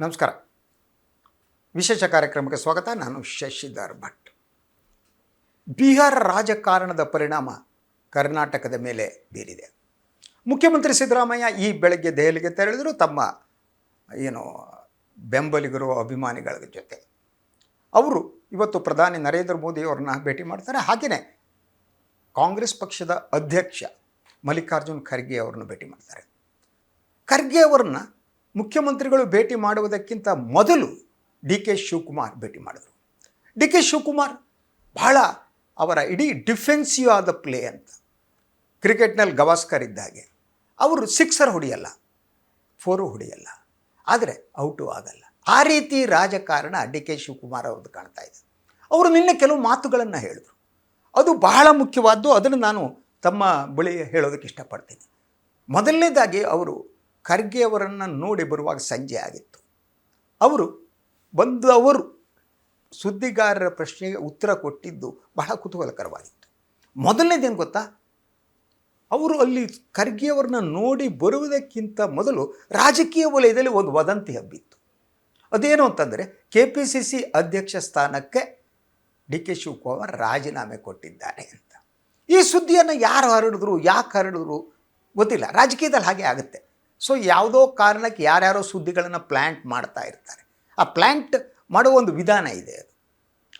ನಮಸ್ಕಾರ. ವಿಶೇಷ ಕಾರ್ಯಕ್ರಮಕ್ಕೆ ಸ್ವಾಗತ. ನಾನು ಶಶಿಧರ್ ಭಟ್. ಬಿಹಾರ ರಾಜಕಾರಣದ ಪರಿಣಾಮ ಕರ್ನಾಟಕದ ಮೇಲೆ ಬೀರಿದೆ. ಮುಖ್ಯಮಂತ್ರಿ ಸಿದ್ದರಾಮಯ್ಯ ಈ ಬೆಳಗ್ಗೆ ದೆಹಲಿಗೆ ತೆರಳಿದರು. ತಮ್ಮ ಏನು ಬೆಂಬಲಿಗರು, ಅಭಿಮಾನಿಗಳ ಜೊತೆ. ಅವರು ಇವತ್ತು ಪ್ರಧಾನಿ ನರೇಂದ್ರ ಮೋದಿ ಅವ್ರನ್ನ ಭೇಟಿ ಮಾಡ್ತಾರೆ. ಹಾಗೆಯೇ ಕಾಂಗ್ರೆಸ್ ಪಕ್ಷದ ಅಧ್ಯಕ್ಷ ಮಲ್ಲಿಕಾರ್ಜುನ್ ಖರ್ಗೆ ಅವರನ್ನು ಭೇಟಿ ಮಾಡ್ತಾರೆ. ಖರ್ಗೆ ಅವರನ್ನ ಮುಖ್ಯಮಂತ್ರಿಗಳು ಭೇಟಿ ಮಾಡುವುದಕ್ಕಿಂತ ಮೊದಲು ಡಿ ಕೆ ಶಿವಕುಮಾರ್ ಭೇಟಿ ಮಾಡಿದರು. ಡಿ ಕೆ ಶಿವಕುಮಾರ್ ಬಹಳ ಅವರ ಇಡೀ ಡಿಫೆನ್ಸಿವ್ ಆದ ಪ್ಲೇ ಅಂತ. ಕ್ರಿಕೆಟ್ನಲ್ಲಿ ಗವಾಸ್ಕರ್ ಇದ್ದ ಹಾಗೆ. ಅವರು ಸಿಕ್ಸರ್ ಹೊಡೆಯಲ್ಲ, ಫೋರು ಹೊಡೆಯಲ್ಲ, ಆದರೆ ಔಟು ಆಗಲ್ಲ. ಆ ರೀತಿ ರಾಜಕಾರಣ ಡಿ ಕೆ ಶಿವಕುಮಾರ್ ಅವ್ರದ್ದು ಕಾಣ್ತಾ ಇದೆ. ಅವರು ನಿನ್ನೆ ಕೆಲವು ಮಾತುಗಳನ್ನು ಹೇಳಿದರು. ಅದು ಬಹಳ ಮುಖ್ಯವಾದ್ದು, ಅದನ್ನು ನಾನು ತಮ್ಮ ಬಳಿ ಹೇಳೋದಕ್ಕೆ ಇಷ್ಟಪಡ್ತೀನಿ. ಮೊದಲನೇದಾಗಿ ಅವರು ಖರ್ಗೆ ಅವರನ್ನು ನೋಡಿ ಬರುವಾಗ ಸಂಜೆ ಆಗಿತ್ತು. ಅವರು ಬಂದು ಅವರು ಸುದ್ದಿಗಾರರ ಪ್ರಶ್ನೆಗೆ ಉತ್ತರ ಕೊಟ್ಟಿದ್ದು ಬಹಳ ಕುತೂಹಲಕರವಾಗಿತ್ತು. ಮೊದಲನೇದೇನು ಗೊತ್ತಾ? ಅವರು ಅಲ್ಲಿ ಖರ್ಗೆಯವ್ರನ್ನ ನೋಡಿ ಬರುವುದಕ್ಕಿಂತ ಮೊದಲು ರಾಜಕೀಯ ವಲಯದಲ್ಲಿ ಒಂದು ವದಂತಿ ಹಬ್ಬಿತ್ತು. ಅದೇನು ಅಂತಂದರೆ ಕೆ ಪಿ ಸಿ ಸಿ ಅಧ್ಯಕ್ಷ ಸ್ಥಾನಕ್ಕೆ ಡಿ ಕೆ ಶಿವಕುಮಾರ್ ರಾಜೀನಾಮೆ ಕೊಟ್ಟಿದ್ದಾರೆ ಅಂತ. ಈ ಸುದ್ದಿಯನ್ನು ಯಾರು ಹರಡಿದ್ರು, ಯಾಕೆ ಹರಡಿದ್ರು ಗೊತ್ತಿಲ್ಲ. ರಾಜಕೀಯದಲ್ಲಿ ಹಾಗೆ ಆಗುತ್ತೆ. ಸೊ ಯಾವುದೋ ಕಾರಣಕ್ಕೆ ಯಾರ್ಯಾರೋ ಸುದ್ದಿಗಳನ್ನು ಪ್ಲ್ಯಾಂಟ್ ಮಾಡ್ತಾ ಇರ್ತಾರೆ. ಆ ಪ್ಲ್ಯಾಂಟ್ ಮಾಡೋ ಒಂದು ವಿಧಾನ ಇದೆ ಅದು.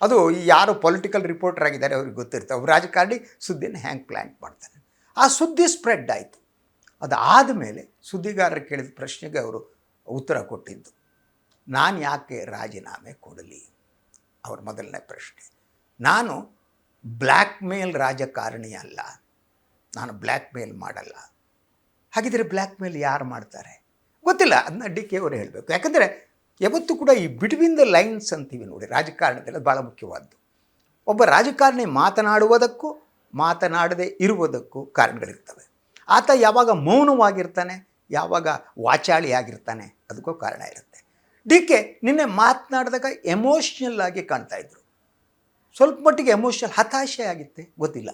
ಅದು ಯಾರು ಪೊಲಿಟಿಕಲ್ ರಿಪೋರ್ಟರ್ ಆಗಿದ್ದಾರೆ ಅವ್ರಿಗೆ ಗೊತ್ತಿರುತ್ತೆ. ಅವ್ರು ರಾಜಕಾರಣಿ ಸುದ್ದಿನ ಹ್ಯಾಂಗೆ ಪ್ಲ್ಯಾಂಟ್ ಮಾಡ್ತಾರೆ. ಆ ಸುದ್ದಿ ಸ್ಪ್ರೆಡ್ ಆಯಿತು. ಅದಾದ ಮೇಲೆ ಸುದ್ದಿಗಾರರು ಕೇಳಿದ ಪ್ರಶ್ನೆಗೆ ಅವರು ಉತ್ತರ ಕೊಟ್ಟಿದ್ದು, ನಾನು ಯಾಕೆ ರಾಜೀನಾಮೆ ಕೊಡಲಿ? ಅವ್ರ ಮೊದಲನೇ ಪ್ರಶ್ನೆ. ನಾನು ಬ್ಲ್ಯಾಕ್ ಮೇಲ್ ರಾಜಕಾರಣಿ ಅಲ್ಲ. ನಾನು ಬ್ಲ್ಯಾಕ್ ಮೇಲ್ ಮಾಡಲ್ಲ. ಹಾಗಿದ್ರೆ ಬ್ಲ್ಯಾಕ್ ಮೇಲ್ ಯಾರು ಮಾಡ್ತಾರೆ? ಗೊತ್ತಿಲ್ಲ ಅದನ್ನ ಡಿ ಕೆ ಅವರು ಹೇಳಬೇಕು. ಯಾಕಂದರೆ ಯಾವತ್ತೂ ಕೂಡ ಈ ಬಿಟ್ವೀನ್ ದ ಲೈನ್ಸ್ ಅಂತೀವಿ ನೋಡಿ, ರಾಜಕಾರಣದಲ್ಲಿ ಭಾಳ ಮುಖ್ಯವಾದ್ದು. ಒಬ್ಬ ರಾಜಕಾರಣಿ ಮಾತನಾಡುವುದಕ್ಕೂ, ಮಾತನಾಡದೇ ಇರುವುದಕ್ಕೂ ಕಾರಣಗಳಿರ್ತವೆ. ಆತ ಯಾವಾಗ ಮೌನವಾಗಿರ್ತಾನೆ, ಯಾವಾಗ ವಾಚಾಳಿಯಾಗಿರ್ತಾನೆ, ಅದಕ್ಕೂ ಕಾರಣ ಇರುತ್ತೆ. ಡಿ ಕೆ ನಿನ್ನೆ ಮಾತನಾಡಿದಾಗ ಎಮೋಷ್ನಲ್ ಆಗಿ ಕಾಣ್ತಾ ಇದ್ರು. ಸ್ವಲ್ಪ ಮಟ್ಟಿಗೆ ಎಮೋಷ್ನಲ್ ಹತಾಶೆ ಆಗಿತ್ತೆ, ಗೊತ್ತಿಲ್ಲ.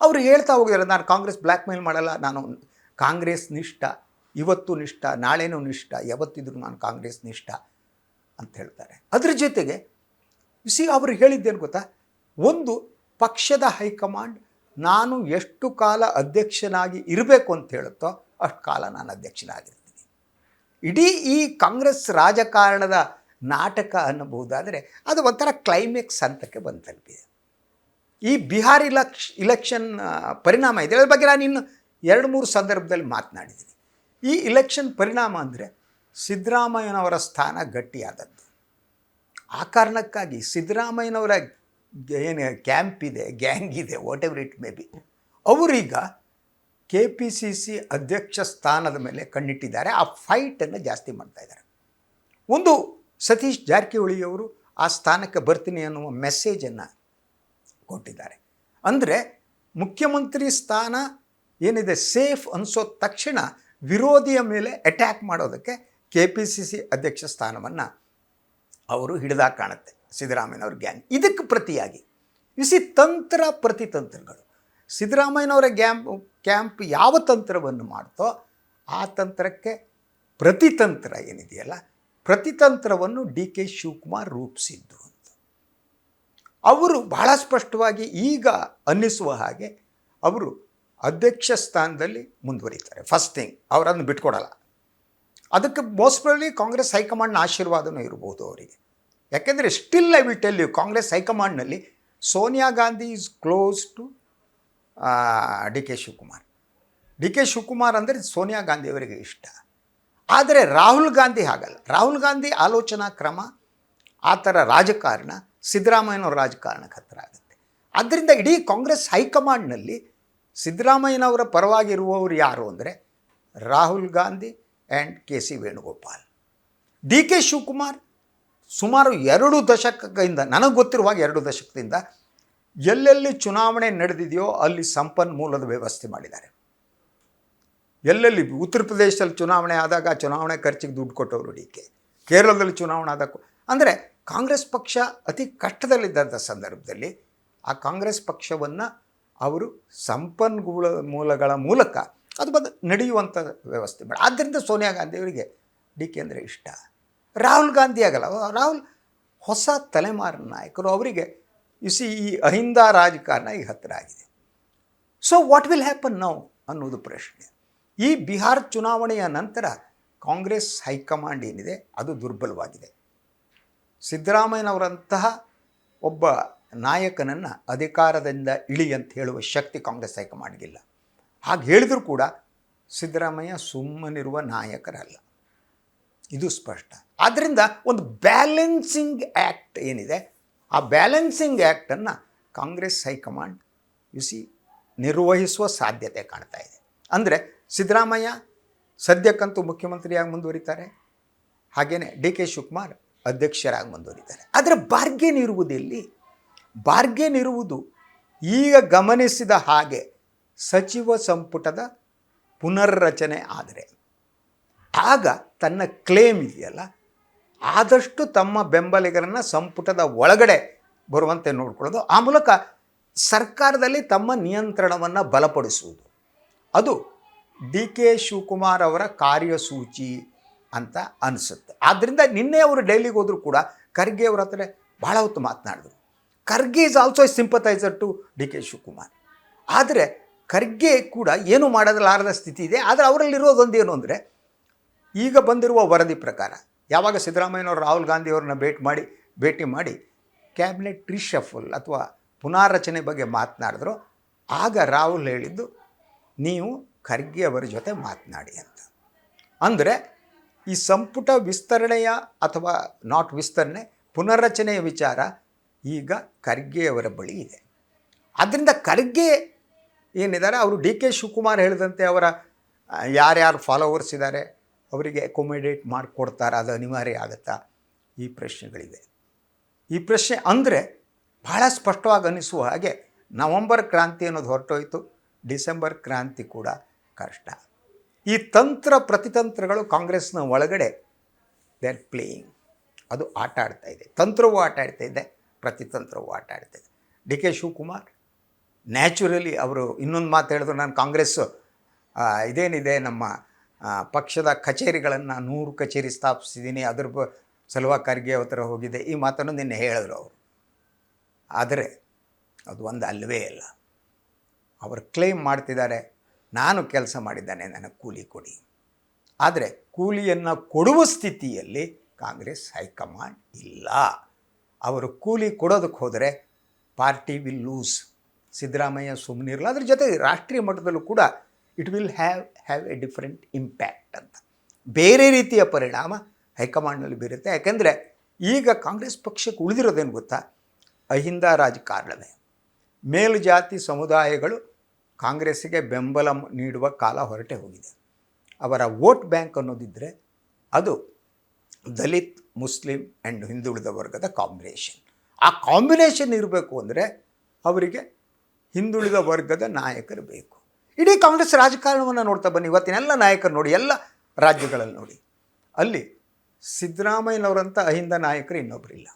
ಅವರು ಹೇಳ್ತಾ ಹೋಗಿದ್ದಾರೆ, ನಾನು ಕಾಂಗ್ರೆಸ್ ಬ್ಲ್ಯಾಕ್ ಮೇಲ್ ಮಾಡಲ್ಲ, ನಾನು ಕಾಂಗ್ರೆಸ್ ನಿಷ್ಠ, ಇವತ್ತು ನಿಷ್ಠ, ನಾಳೆನೂ ನಿಷ್ಠ, ಯಾವತ್ತಿದ್ರು ನಾನು ಕಾಂಗ್ರೆಸ್ ನಿಷ್ಠ ಅಂತ ಹೇಳ್ತಾರೆ. ಅದ್ರ ಜೊತೆಗೆ ಸಿ ಅವರು ಹೇಳಿದ್ದೇನು ಗೊತ್ತಾ? ಒಂದು ಪಕ್ಷದ ಹೈಕಮಾಂಡ್ ನಾನು ಎಷ್ಟು ಕಾಲ ಅಧ್ಯಕ್ಷನಾಗಿ ಇರಬೇಕು ಅಂತ ಹೇಳುತ್ತೋ ಅಷ್ಟು ಕಾಲ ನಾನು ಅಧ್ಯಕ್ಷನಾಗಿರ್ತೀನಿ. ಇಡೀ ಈ ಕಾಂಗ್ರೆಸ್ ರಾಜಕಾರಣದ ನಾಟಕ ಅನ್ನಬಹುದಾದರೆ ಅದು ಒಂಥರ ಕ್ಲೈಮ್ಯಾಕ್ಸ್ ಹಂತಕ್ಕೆ ಬಂದು ಈ ಬಿಹಾರ್ ಇಲಕ್ಷ್ ಇಲೆಕ್ಷನ್ ಪರಿಣಾಮ ಇದೆ. ಅದ್ರ ಬಗ್ಗೆ ನಾನು ಇನ್ನು ಎರಡು ಮೂರು ಸಂದರ್ಭದಲ್ಲಿ ಮಾತನಾಡಿದ್ದೀನಿ. ಈ ಇಲೆಕ್ಷನ್ ಪರಿಣಾಮ ಅಂದರೆ ಸಿದ್ದರಾಮಯ್ಯನವರ ಸ್ಥಾನ ಗಟ್ಟಿಯಾದದ್ದು. ಆ ಕಾರಣಕ್ಕಾಗಿ ಸಿದ್ದರಾಮಯ್ಯನವರ ಏನು ಕ್ಯಾಂಪ್ ಇದೆ ಗ್ಯಾಂಗ್ ಇದೆ whatever it may be ಅವರೀಗ ಕೆ ಪಿ ಸಿ ಸಿ ಅಧ್ಯಕ್ಷ ಸ್ಥಾನದ ಮೇಲೆ ಕಣ್ಣಿಟ್ಟಿದ್ದಾರೆ. ಆ ಫೈಟನ್ನು ಜಾಸ್ತಿ ಮಾಡ್ತಾ ಇದ್ದಾರೆ. ಒಂದು ಸತೀಶ್ ಜಾರಕಿಹೊಳಿಯವರು ಆ ಸ್ಥಾನಕ್ಕೆ ಬರ್ತೀನಿ ಅನ್ನುವ ಮೆಸೇಜನ್ನು ಕೊಟ್ಟಿದ್ದಾರೆ. ಅಂದರೆ ಮುಖ್ಯಮಂತ್ರಿ ಸ್ಥಾನ ಏನಿದೆ, ಸೇಫ್ ಅನಿಸೋ ತಕ್ಷಣ ವಿರೋಧಿಯ ಮೇಲೆ ಅಟ್ಯಾಕ್ ಮಾಡೋದಕ್ಕೆ ಕೆ ಪಿ ಸಿ ಸಿ ಅಧ್ಯಕ್ಷ ಸ್ಥಾನವನ್ನು ಅವರು ಹಿಡಿದಾಗ ಕಾಣುತ್ತೆ, ಸಿದ್ದರಾಮಯ್ಯನವ್ರ ಗ್ಯಾಂಗ್ ಇದಕ್ಕೆ ಪ್ರತಿಯಾಗಿ ಇಸಿ ತಂತ್ರ ಪ್ರತಿತಂತ್ರಗಳು ಸಿದ್ದರಾಮಯ್ಯನವರ ಗ್ಯಾಂಪ್ ಕ್ಯಾಂಪ್ ಯಾವ ತಂತ್ರವನ್ನು ಮಾಡ್ತೋ ಆ ತಂತ್ರಕ್ಕೆ ಪ್ರತಿತಂತ್ರ ಏನಿದೆಯಲ್ಲ ಪ್ರತಿತಂತ್ರವನ್ನು ಡಿ ಕೆ ಶಿವಕುಮಾರ್ ರೂಪಿಸಿದ್ದು ಅಂತ. ಅವರು ಬಹಳ ಸ್ಪಷ್ಟವಾಗಿ ಈಗ ಅನ್ನಿಸುವ ಹಾಗೆ ಅವರು ಅಧ್ಯಕ್ಷ ಸ್ಥಾನದಲ್ಲಿ ಮುಂದುವರಿತಾರೆ. ಫಸ್ಟ್ ಥಿಂಗ್ ಅವರನ್ನು ಬಿಟ್ಕೊಡಲ್ಲ. ಅದಕ್ಕೆ ಮೋಸ್ಟ್ಲಿ ಕಾಂಗ್ರೆಸ್ ಹೈಕಮಾಂಡ್ನ ಆಶೀರ್ವಾದನೂ ಇರಬಹುದು ಅವರಿಗೆ. ಯಾಕೆಂದರೆ still I will tell you Congress ಹೈಕಮಾಂಡ್ನಲ್ಲಿ Sonia Gandhi is close to D K Shivakumar. D K Shivakumar ಅಂದರೆ ಸೋನಿಯಾ ಗಾಂಧಿಯವರಿಗೆ ಇಷ್ಟ. ಆದರೆ ರಾಹುಲ್ ಗಾಂಧಿ ಹಾಗಲ್ಲ. ರಾಹುಲ್ ಗಾಂಧಿ ಆಲೋಚನಾ ಕ್ರಮ, ಆ ಥರ ರಾಜಕಾರಣ, ಸಿದ್ದರಾಮಯ್ಯನವ್ರ ರಾಜಕಾರಣಕ್ಕೆ ಹತ್ತಿರ ಆಗುತ್ತೆ. ಆದ್ದರಿಂದ ಇಡೀ ಕಾಂಗ್ರೆಸ್ ಹೈಕಮಾಂಡ್ನಲ್ಲಿ ಸಿದ್ದರಾಮಯ್ಯನವರ ಪರವಾಗಿರುವವರು ಯಾರು ಅಂದರೆ Rahul Gandhi and K C Venugopal. D K Shivakumar ಸುಮಾರು ಎರಡು ದಶಕದಿಂದ ನನಗೆ ಗೊತ್ತಿರುವಾಗ ಎರಡು ದಶಕದಿಂದ ಎಲ್ಲೆಲ್ಲಿ ಚುನಾವಣೆ ನಡೆದಿದೆಯೋ ಅಲ್ಲಿ ಸಂಪನ್ಮೂಲದ ವ್ಯವಸ್ಥೆ ಮಾಡಿದ್ದಾರೆ. ಎಲ್ಲೆಲ್ಲಿ ಉತ್ತರ ಪ್ರದೇಶದಲ್ಲಿ ಚುನಾವಣೆ ಆದಾಗ ಚುನಾವಣೆ ಖರ್ಚಿಗೆ ದುಡ್ಡು ಕೊಟ್ಟವರು ಡಿ ಕೆ, ಕೇರಳದಲ್ಲಿ ಚುನಾವಣೆ ಆದಾಗ ಅಂದರೆ ಕಾಂಗ್ರೆಸ್ ಪಕ್ಷ ಅತಿ ಕಷ್ಟದಲ್ಲಿದ್ದಂಥ ಸಂದರ್ಭದಲ್ಲಿ ಆ ಕಾಂಗ್ರೆಸ್ ಪಕ್ಷವನ್ನು ಅವರು ಸಂಪನ್ಮೂಲ ಮೂಲಗಳ ಮೂಲಕ ಅದು ಬಂದು ನಡೆಯುವಂಥ ವ್ಯವಸ್ಥೆ ಮಾಡಿ. ಆದ್ದರಿಂದ ಸೋನಿಯಾ ಗಾಂಧಿಯವರಿಗೆ ಡಿ ಕೆ ಅಂದರೆ ಇಷ್ಟ. ರಾಹುಲ್ ಗಾಂಧಿ ಆಗಲ್ಲ. ರಾಹುಲ್ ಹೊಸ ತಲೆಮಾರಿನ ನಾಯಕರು. ಅವರಿಗೆ ಇಸಿ ಈ ಅಹಿಂದ ರಾಜಕಾರಣ ಈಗ ಹತ್ತಿರ ಆಗಿದೆ. So what will happen now ಅನ್ನೋದು ಪ್ರಶ್ನೆ. ಈ ಬಿಹಾರ್ ಚುನಾವಣೆಯ ನಂತರ ಕಾಂಗ್ರೆಸ್ ಹೈಕಮಾಂಡ್ ಏನಿದೆ? ಅದು ದುರ್ಬಲವಾಗಿದೆ. ಸಿದ್ದರಾಮಯ್ಯನವರಂತಹ ಒಬ್ಬ ನಾಯಕನನ್ನು ಅಧಿಕಾರದಿಂದ ಇಳಿ ಅಂತ ಹೇಳುವ ಶಕ್ತಿ ಕಾಂಗ್ರೆಸ್ ಹೈಕಮಾಂಡ್ಗಿಲ್ಲ. ಹಾಗೆ ಹೇಳಿದರೂ ಕೂಡ ಸಿದ್ದರಾಮಯ್ಯ ಸುಮ್ಮನಿರುವ ನಾಯಕರಲ್ಲ. ಇದು ಸ್ಪಷ್ಟ. ಆದ್ದರಿಂದ ಒಂದು ಬ್ಯಾಲೆನ್ಸಿಂಗ್ ಆ್ಯಕ್ಟ್ ಏನಿದೆ, ಆ ಬ್ಯಾಲೆನ್ಸಿಂಗ್ ಆ್ಯಕ್ಟನ್ನು ಕಾಂಗ್ರೆಸ್ ಹೈಕಮಾಂಡ್ ಯುಸಿ ನಿರ್ವಹಿಸುವ ಸಾಧ್ಯತೆ ಕಾಣ್ತಾ ಇದೆ. ಅಂದರೆ ಸಿದ್ದರಾಮಯ್ಯ ಸದ್ಯಕ್ಕಂತೂ ಮುಖ್ಯಮಂತ್ರಿಯಾಗಿ ಮುಂದುವರಿತಾರೆ. ಹಾಗೆಯೇ ಡಿ ಕೆ ಶಿವಕುಮಾರ್ ಅಧ್ಯಕ್ಷರಾಗಿ ಮುಂದುವರಿತಾರೆ ಆದರೆ ಬಾರ್ಗೇನ್ ಇರುವುದಿಲ್ಲಿ ಬಾರ್ಗೇನ್ ಇರುವುದು. ಈಗ ಗಮನಿಸಿದ ಹಾಗೆ ಸಚಿವ ಸಂಪುಟದ ಪುನರ್ರಚನೆ ಆದರೆ. ಆಗ ತನ್ನ ಕ್ಲೇಮ್ ಇದೆಯಲ್ಲ, ಆದಷ್ಟು ತಮ್ಮ ಬೆಂಬಲಿಗರನ್ನು ಸಂಪುಟದ ಒಳಗಡೆ ಬರುವಂತೆ ನೋಡಿಕೊಳ್ಳೋದು. ಆ ಮೂಲಕ ಸರ್ಕಾರದಲ್ಲಿ ತಮ್ಮ ನಿಯಂತ್ರಣವನ್ನು ಬಲಪಡಿಸುವುದು. ಅದು ಡಿ ಕೆ ಶಿವಕುಮಾರ್ ಅವರ ಕಾರ್ಯಸೂಚಿ ಅಂತ ಅನಿಸುತ್ತೆ. ಆದ್ದರಿಂದ ನಿನ್ನೆ ಅವರು ಡೈಲಿಗೆ ಹೋದರೂ ಕೂಡ ಖರ್ಗೆ ಅವರ ಹತ್ರ ಭಾಳ ಹೊತ್ತು ಮಾತನಾಡಿದ್ರು. Kharge is also sympathiser to D K Shivakumar. ಆದರೆ ಖರ್ಗೆ ಕೂಡ ಏನು ಮಾಡೋದಲಾರದ ಸ್ಥಿತಿ ಇದೆ, ಆದರೆ ಅವರಲ್ಲಿರೋದೊಂದು ಏನು ಅಂದರೆ ಈಗ ಬಂದಿರುವ ವರದಿ ಪ್ರಕಾರ, ಯಾವಾಗ ಸಿದ್ದರಾಮಯ್ಯನವರು ರಾಹುಲ್ ಗಾಂಧಿಯವ್ರನ್ನ ಭೇಟಿ ಮಾಡಿ ಭೇಟಿ ಮಾಡಿ ಕ್ಯಾಬಿನೆಟ್ ರಿಶಫಲ್ ಅಥವಾ ಪುನಾರಚನೆ ಬಗ್ಗೆ ಮಾತನಾಡಿದ್ರು, ಆಗ ರಾಹುಲ್ ಹೇಳಿದ್ದು ನೀವು ಖರ್ಗೆ ಅವರ ಜೊತೆ ಮಾತನಾಡಿ ಅಂತ. ಅಂದರೆ ಈ ಸಂಪುಟ ವಿಸ್ತರಣೆಯ ಅಥವಾ ನಾಟ್ ವಿಸ್ತರಣೆ ಪುನರ್ರಚನೆಯ ವಿಚಾರ ಈಗ ಖರ್ಗೆಯವರ ಬಳಿ ಇದೆ. ಆದ್ದರಿಂದ ಖರ್ಗೆ ಏನಿದ್ದಾರೆ? ಅವರು ಡಿ ಕೆ ಶಿವಕುಮಾರ್ ಹೇಳಿದಂತೆ ಅವರ ಯಾರ್ಯಾರು ಫಾಲೋವರ್ಸ್ ಇದ್ದಾರೆ, ಅವರಿಗೆ ಅಕೊಮಿಡೇಟ್ ಮಾಡಿಕೊಡ್ತಾರ? ಅದು ಅನಿವಾರ್ಯ ಆಗುತ್ತಾ? ಈ ಪ್ರಶ್ನೆಗಳಿವೆ ಈ ಪ್ರಶ್ನೆ ಅಂದರೆ ಬಹಳ ಸ್ಪಷ್ಟವಾಗಿ ಅನಿಸುವ ಹಾಗೆ ನವಂಬರ್ ಕ್ರಾಂತಿ ಅನ್ನೋದು ಹೊರಟೋಯ್ತು, ಡಿಸೆಂಬರ್ ಕ್ರಾಂತಿ ಕೂಡ ಕಷ್ಟ. ಈ ತಂತ್ರ ಪ್ರತಿತಂತ್ರಗಳು ಕಾಂಗ್ರೆಸ್ನ ಒಳಗಡೆ ದೇ ಆರ್ ಪ್ಲೇಯಿಂಗ್ ಅದು ಆಟ ಆಡ್ತಾ ಇದೆ. ತಂತ್ರವೂ ಆಟ ಆಡ್ತಾ ಇದೆ. ಪ್ರತಿತಂತ್ರವೂ ಆಟ ಡಿ ಕೆ ಶಿವಕುಮಾರ್, ನ್ಯಾಚುರಲಿ ಅವರು ಇನ್ನೊಂದು ಮಾತು ಹೇಳಿದ್ರು, ನಾನು ಕಾಂಗ್ರೆಸ್ಸು ಇದೇನಿದೆ ನಮ್ಮ ಪಕ್ಷದ ಕಚೇರಿಗಳನ್ನು ನೂರು ಕಚೇರಿ ಸ್ಥಾಪಿಸಿದ್ದೀನಿ, ಅದ್ರ ಬ, ಸಲುವಾಗಿ ಖರ್ಗೆ ಹೋಗಿದೆ, ಈ ಮಾತನ್ನು ನಿನ್ನೆ ಹೇಳಿದ್ರು ಅವರು. ಆದರೆ ಅದು ಒಂದು ಅಲ್ಲವೇ ಇಲ್ಲ. ಅವರು ಕ್ಲೇಮ್ ಮಾಡ್ತಿದ್ದಾರೆ, ನಾನು ಕೆಲಸ ಮಾಡಿದ್ದಾನೆ, ನನಗೆ ಕೂಲಿ ಕೊಡಿ. ಆದರೆ ಕೂಲಿಯನ್ನು ಕೊಡುವ ಸ್ಥಿತಿಯಲ್ಲಿ ಕಾಂಗ್ರೆಸ್ ಹೈಕಮಾಂಡ್ ಇಲ್ಲ. ಅವರು ಕೂಲಿ ಕೊಡೋದಕ್ಕೆ ಹೋದರೆ ಪಾರ್ಟಿ ವಿಲ್ ಲೂಸ್ ಸಿದ್ದರಾಮಯ್ಯ ಸುಮ್ಮನಿರಲ್ಲ ಅದ್ರ ಜೊತೆ ರಾಷ್ಟ್ರೀಯ ಮಟ್ಟದಲ್ಲೂ ಕೂಡ it will have have a different impact ಅಂತ. ಬೇರೆ ರೀತಿಯ ಪರಿಣಾಮ ಹೈಕಮಾಂಡ್ನಲ್ಲಿ ಬೀರುತ್ತೆ. ಯಾಕೆಂದರೆ ಈಗ ಕಾಂಗ್ರೆಸ್ ಪಕ್ಷಕ್ಕೆ ಉಳಿದಿರೋದೇನು ಗೊತ್ತಾ? ಅಹಿಂದ ರಾಜಕಾರಣವೇ. ಮೇಲುಜಾತಿ ಸಮುದಾಯಗಳು ಕಾಂಗ್ರೆಸ್ಸಿಗೆ ಬೆಂಬಲ ನೀಡುವ ಕಾಲ ಹೊರಟೆ ಹೋಗಿದೆ. ಅವರ ವೋಟ್ ಬ್ಯಾಂಕ್ ಅನ್ನೋದಿದ್ದರೆ ಅದು ದಲಿತ್ ಮುಸ್ಲಿಂ ಆ್ಯಂಡ್ ಹಿಂದುಳಿದ ವರ್ಗದ ಕಾಂಬಿನೇಷನ್ ಆ ಕಾಂಬಿನೇಷನ್ ಇರಬೇಕು ಅಂದರೆ ಅವರಿಗೆ ಹಿಂದುಳಿದ ವರ್ಗದ ನಾಯಕರು ಬೇಕು. ಇಡೀ ಕಾಂಗ್ರೆಸ್ ರಾಜಕಾರಣವನ್ನು ನೋಡ್ತಾ ಬನ್ನಿ. ಇವತ್ತಿನ ಎಲ್ಲ ನಾಯಕರು ನೋಡಿ, ಎಲ್ಲ ರಾಜ್ಯಗಳಲ್ಲಿ ನೋಡಿ. ಅಲ್ಲಿ ಸಿದ್ದರಾಮಯ್ಯನವರಂಥ ಅಹಿಂದ ನಾಯಕರು ಇನ್ನೊಬ್ಬರಿಲ್ಲ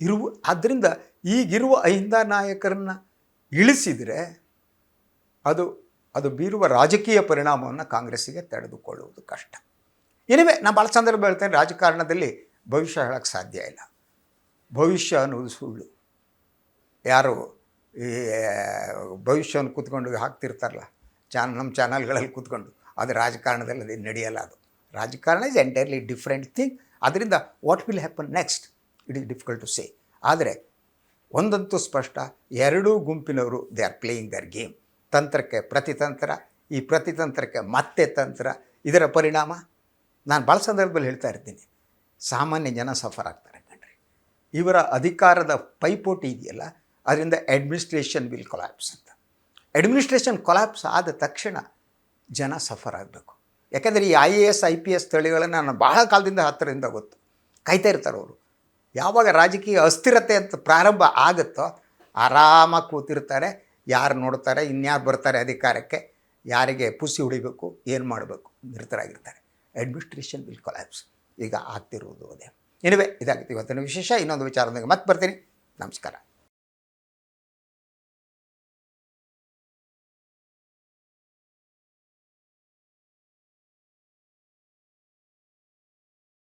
ಇರುವ ಆದ್ದರಿಂದ ಈಗಿರುವ ಅಹಿಂದ ನಾಯಕರನ್ನು ಇಳಿಸಿದರೆ ಅದು ಅದು ಬೀರುವ ರಾಜಕೀಯ ಪರಿಣಾಮವನ್ನು ಕಾಂಗ್ರೆಸ್ಸಿಗೆ ತಡೆದುಕೊಳ್ಳುವುದು ಕಷ್ಟ. ಎನಿವೆ ನಾನು ಭಾಳ ಸಂದರ್ಭ ಹೇಳ್ತೇನೆ ರಾಜಕಾರಣದಲ್ಲಿ ಭವಿಷ್ಯ ಹೇಳೋಕ್ಕೆ ಸಾಧ್ಯ ಇಲ್ಲ. ಭವಿಷ್ಯ ಅನ್ನೋದು ಸುಳ್ಳು. ಯಾರು ಈ ಭವಿಷ್ಯವನ್ನು ಕೂತ್ಕೊಂಡು ಹಾಕ್ತಿರ್ತಾರಲ್ಲ, ಚಾನ್, ನಮ್ಮ ಚಾನಲ್ಗಳಲ್ಲಿ ಕೂತ್ಕೊಂಡು. ಅದು ರಾಜಕಾರಣದಲ್ಲಿ ಅದು ನಡೆಯಲ್ಲ ಅದು. ರಾಜಕಾರಣ ಇಸ್ ಎಂಟೈರ್ಲಿ ಡಿಫ್ರೆಂಟ್ ಥಿಂಗ್ ಅದರಿಂದ what will happen next it is difficult to say ಆದರೆ ಒಂದಂತೂ ಸ್ಪಷ್ಟ, ಎರಡೂ ಗುಂಪಿನವರು they are playing their game ತಂತ್ರಕ್ಕೆ ಪ್ರತಿತಂತ್ರ, ಈ ಪ್ರತಿತಂತ್ರಕ್ಕೆ ಮತ್ತೆ ತಂತ್ರ, ಇದರ ಪರಿಣಾಮ? ನಾನು ಭಾಳ ಸಂದರ್ಭದಲ್ಲಿ ಹೇಳ್ತಾ ಇರ್ತೀನಿ. ಸಾಮಾನ್ಯ ಜನ ಸಫರ್ ಆಗ್ತಾರೆ ಕಣ್ರಿ. ಇವರ ಅಧಿಕಾರದ ಪೈಪೋಟಿ ಇದೆಯಲ್ಲ, ಅದರಿಂದ ಅಡ್ಮಿನಿಸ್ಟ್ರೇಷನ್ ವಿಲ್ ಕೊಲಾಪ್ಸ್ ಅಂತ. ಅಡ್ಮಿನಿಸ್ಟ್ರೇಷನ್ ಕೊಲಾಪ್ಸ್ ಆದ ತಕ್ಷಣ ಜನ ಸಫರ್ ಆಗಬೇಕು. ಯಾಕೆಂದರೆ ಈ I A S I P S ತಳಿಗಳನ್ನು ನಾನು ಬಹಳ ಕಾಲದಿಂದ ಹತ್ತಿರದಿಂದ ಗೊತ್ತು. ಕಾಯ್ತಾ ಇರ್ತಾರೆ ಅವರು. ಯಾವಾಗ ರಾಜಕೀಯ ಅಸ್ಥಿರತೆ ಅಂತ ಪ್ರಾರಂಭ ಆಗುತ್ತೋ, ಆರಾಮಾಗಿ ಕೂತಿರ್ತಾರೆ. ಯಾರು ನೋಡ್ತಾರೆ, ಇನ್ಯಾರು ಬರ್ತಾರೆ ಅಧಿಕಾರಕ್ಕೆ, ಯಾರಿಗೆ ಪುಸಿ ಹೊಡಿಬೇಕು, ಏನು ಮಾಡಬೇಕು, ನಿರತರಾಗಿರ್ತಾರೆ. ಅಡ್ಮಿನಿಸ್ಟ್ರೇಷನ್ ವಿಲ್ ಕೊಲಾಪ್ಸ್ ಈಗ ಆಗ್ತಿರುವುದು ಅದೇ. ಎನಿವೆ ಇದಾಗಿತ್ತು ಇವತ್ತಿನ ವಿಶೇಷ. ಇನ್ನೊಂದು ವಿಚಾರದೊಂದಿಗೆ ಮತ್ತೆ ಬರ್ತೀನಿ. ನಮಸ್ಕಾರ.